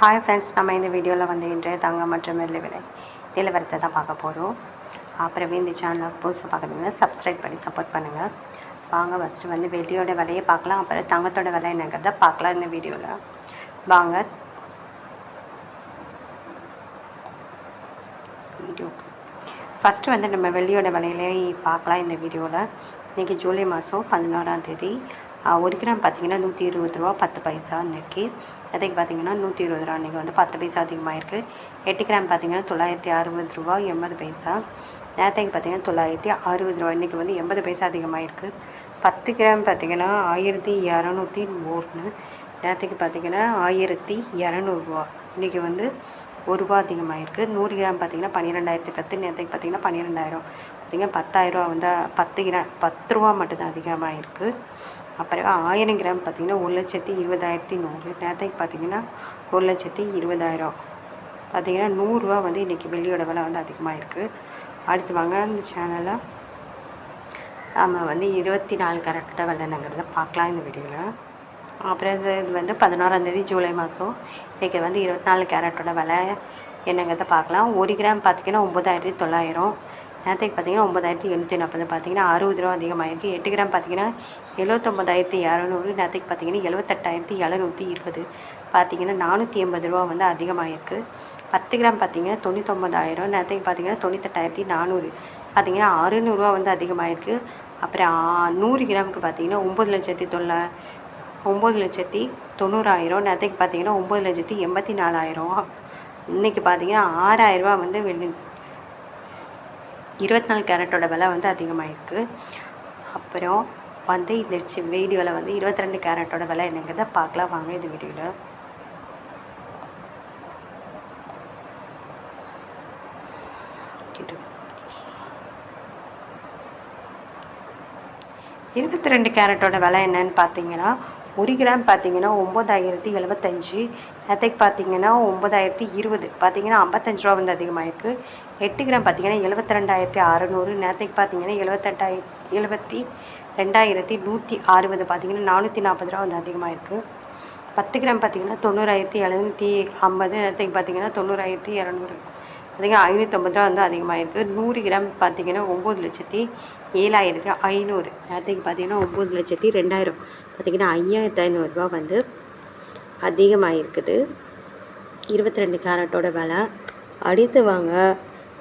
Hi friends நம்ம இந்த வீடியோவில் வந்து இன்றைய தங்கம் மற்றும் வெள்ளி விலை நிலவரத்தை தான் பார்க்க போகிறோம் அப்புறமே இந்த சேனலை புதுசாக பார்க்குறீங்கன்னா சப்ஸ்கிரைப் பண்ணி சப்போர்ட் பண்ணுங்கள் வாங்க ஃபஸ்ட்டு வந்து வெள்ளியோட விலையை பார்க்கலாம். அப்புறம் தங்கத்தோட விலை என்னங்கிறத பார்க்கலாம் இந்த வீடியோவில் வாங்க. வீடியோ ஃபஸ்ட்டு வந்து நம்ம வெள்ளியோட விலையிலே பார்க்கலாம் இந்த வீடியோவில் இன்றைக்கி ஜூலை மாதம் பதினோராம் தேதி. ஒரு கிராம் பார்த்தீங்கன்னா நூற்றி இருபது ரூபா பத்து பைசா இன்றைக்கி அதுக்கு பார்த்தீங்கன்னா நூற்றி இருபது ரூபா. இன்றைக்கி வந்து பத்து பைசா அதிகமாக இருக்குது எட்டு கிராம் பார்த்தீங்கன்னா தொள்ளாயிரத்தி அறுபது ரூபா எண்பது பைசா. நேரத்தைக்கு பார்த்தீங்கன்னா தொள்ளாயிரத்தி அறுபது ரூபா. இன்றைக்கி வந்து எண்பது பைசா அதிகமாக இருக்குது பத்து கிராம் பார்த்திங்கன்னா ஆயிரத்தி இரநூத்தி ஒன்று நேரத்துக்கு பார்த்தீங்கன்னா ஆயிரத்தி இரநூறுவா இன்றைக்கி வந்து ஒரு ரூபா அதிகமாக இருக்குது நூறு கிராம் பார்த்தீங்கன்னா பன்னிரெண்டாயிரத்தி பத்து நேரத்துக்கு பார்த்தீங்கன்னா பன்னிரெண்டாயிரம். பார்த்தீங்கன்னா பத்தாயிரரூவா வந்து பத்து கிராம் பத்து ரூபா மட்டும்தான் அதிகமாக இருக்குது அப்புறம் ஆயிரம் கிராம் பார்த்தீங்கன்னா ஒரு லட்சத்தி இருபதாயிரத்தி நூறு. நேரத்துக்கு பார்த்தீங்கன்னா ஒரு லட்சத்தி இருபதாயிரம். பார்த்தீங்கன்னா நூறுரூவா வந்து இன்றைக்கி வெள்ளியோட விலை வந்து அதிகமாக இருக்குது அடுத்து வாங்க இந்த சேனலில் நம்ம வந்து இருபத்தி நாலு கரெக்டாக விளையாடுங்கிறத பார்க்கலாம் இந்த வீடியோவில். அப்புறம் இது வந்து பதினோராந்தேதி ஜூலை மாதம் இன்றைக்கி வந்து இருபத்தி நாலு கேரட்டோட விலை என்னங்கிறத பார்க்கலாம். ஒரு கிராம் பார்த்தீங்கன்னா ஒம்பதாயிரத்தி தொள்ளாயிரம். நேரத்துக்கு பார்த்தீங்கன்னா ஒம்பதாயிரத்தி எண்ணூற்றி நாற்பது பார்த்தீங்கன்னா அறுபது ரூபா அதிகமாகிருக்கு எட்டு கிராம் பார்த்தீங்கன்னா எழுபத்தொம்பதாயிரத்தி இரநூறு நேரத்துக்கு பார்த்தீங்கன்னா எழுபத்தெட்டாயிரத்தி எழுநூற்றி இருபது. பார்த்திங்கன்னா நானூற்றி எண்பது ரூபா வந்து அதிகமாகிருக்கு பத்து கிராம் பார்த்தீங்கன்னா தொண்ணூத்தொம்பதாயிரம் நேரத்துக்கு பார்த்தீங்கன்னா தொண்ணூத்தெட்டாயிரத்தி நானூறு. பார்த்திங்கன்னா அறுநூறுவா வந்து அதிகமாகிருக்கு அப்புறம் நூறு கிராமுக்கு பார்த்தீங்கன்னா ஒம்பது லட்சத்தி தொள்ளா ஒம்பது லட்சத்தி தொண்ணூறாயிரம். நேரத்துக்கு பார்த்தீங்கன்னா ஒம்பது லட்சத்தி எண்பத்தி நாலாயிரம். இன்றைக்கி பார்த்தீங்கன்னா ஆறாயிரரூபா வந்து வெள்ளி இருபத்தி நாலு கேரட்டோட விலை வந்து அதிகமாகிருக்கு அப்புறம் வந்து இந்த வீடியோவில் வந்து இருபத்தி ரெண்டு கேரட்டோட விலை என்னங்கிறத பார்க்கலாம். வாங்க இந்த வீடியோவில் இருபத்தி ரெண்டு கேரட்டோட விலை என்னன்னு பார்த்தீங்கன்னா ஒரு கிராம் பார்த்தீங்கன்னா ஒம்பதாயிரத்தி எழுபத்தஞ்சி நேற்றுக்கு பார்த்தீங்கன்னா ஒம்பதாயிரத்தி இருபது பார்த்தீங்கன்னா ஐம்பத்தஞ்சு ரூபா வந்து அதிகமாகிருக்கு எட்டு கிராம் பார்த்தீங்கன்னா எழுபத்தி ரெண்டாயிரத்தி அறநூறு நேற்றுக்கு பார்த்தீங்கன்னா எழுபத்தெட்டாயிர எழுபத்தி ரெண்டாயிரத்தி நூற்றி அறுபது பார்த்தீங்கன்னா நானூற்றி நாற்பது ரூபா வந்து அதிகமாகிருக்கு பத்து கிராம் பார்த்தீங்கன்னா தொண்ணூறாயிரத்தி எழுநூற்றி ஐம்பது நேரத்துக்கு பார்த்தீங்கன்னா தொண்ணூறாயிரத்தி இரநூறு. பார்த்தீங்கன்னா ஐநூற்றம்பது ரூபா வந்து அதிகமாக இருக்குது நூறு கிராம் பார்த்தீங்கன்னா ஒம்பது லட்சத்தி ஏழாயிரத்தி ஐநூறு. நேரத்துக்கு பார்த்தீங்கன்னா ஒம்பது லட்சத்தி ரெண்டாயிரம். பார்த்திங்கன்னா ஐயாயிரத்தி ஐநூறுரூவா வந்து அதிகமாகிருக்குது இருபத்தி ரெண்டு கேரட்டோட விலை. அடுத்து வாங்க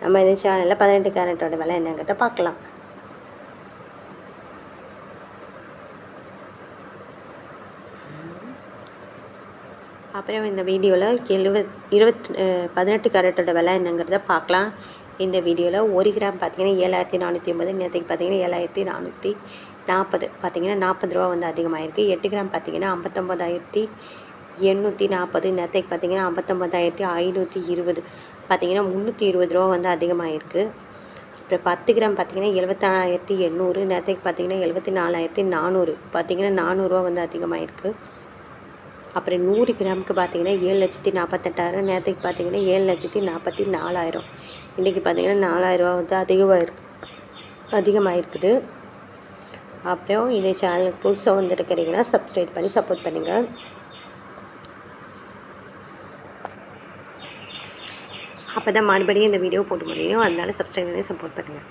நம்ம இந்த சேனலில் பதினெட்டு கேரட்டோட விலை என்னங்கிறத பார்க்கலாம். அப்புறம் இந்த வீடியோவில் எழுவத் இருபத் பதினெட்டு கேரட்டோட விலை என்னங்கிறத பார்க்கலாம். இந்த வீடியோவில் ஒரு கிராம் பார்த்தீங்கன்னா ஏழாயிரத்தி நானூற்றி ஐம்பது நேற்றுக்கு பார்த்தீங்கன்னா ஏழாயிரத்தி நானூற்றி நாற்பது பார்த்தீங்கன்னா நாற்பது ரூபா வந்து அதிகமாகிருக்கு எட்டு கிராம் பார்த்தீங்கன்னா ஐம்பத்தொம்பதாயிரத்தி எண்ணூற்றி நாற்பது நேற்றுக்கு பார்த்தீங்கன்னா ஐம்பத்தொம்பதாயிரத்தி ஐநூற்றி இருபது. பார்த்தீங்கன்னா முந்நூற்றி இருபது ரூபா வந்து அதிகமாகிருக்கு அப்புறம் பத்து கிராம் பார்த்தீங்கன்னா எழுபத்தாறாயிரத்தி எண்ணூறு நேற்றுக்கு பார்த்தீங்கன்னா எழுபத்தி நாலாயிரத்தி நானூறு. பார்த்தீங்கன்னா நானூறுரூவா வந்து அதிகமாகிருக்கு அப்புறம் நூறு கிராமுக்கு பார்த்தீங்கன்னா ஏழு லட்சத்தி நாற்பத்தெட்டாயிரம் நேற்றுக்கு பார்த்தீங்கன்னா ஏழு லட்சத்தி நாற்பத்தி நாலாயிரம். இன்றைக்கி பார்த்தீங்கன்னா நாலாயிரரூவா வந்து அதிகமாக இருக்கு அதிகமாக இருக்குது அப்புறம் இந்த சேனலுக்கு புதுசாக வந்துருக்கிறீங்கன்னா சப்ஸ்கிரைப் பண்ணி சப்போர்ட் பண்ணுங்கள் அப்போ தான் மறுபடியும் இந்த வீடியோ போட்டு முடியும். அதனால சப்ஸ்கிரைப் பண்ணி சப்போர்ட் பண்ணுங்கள்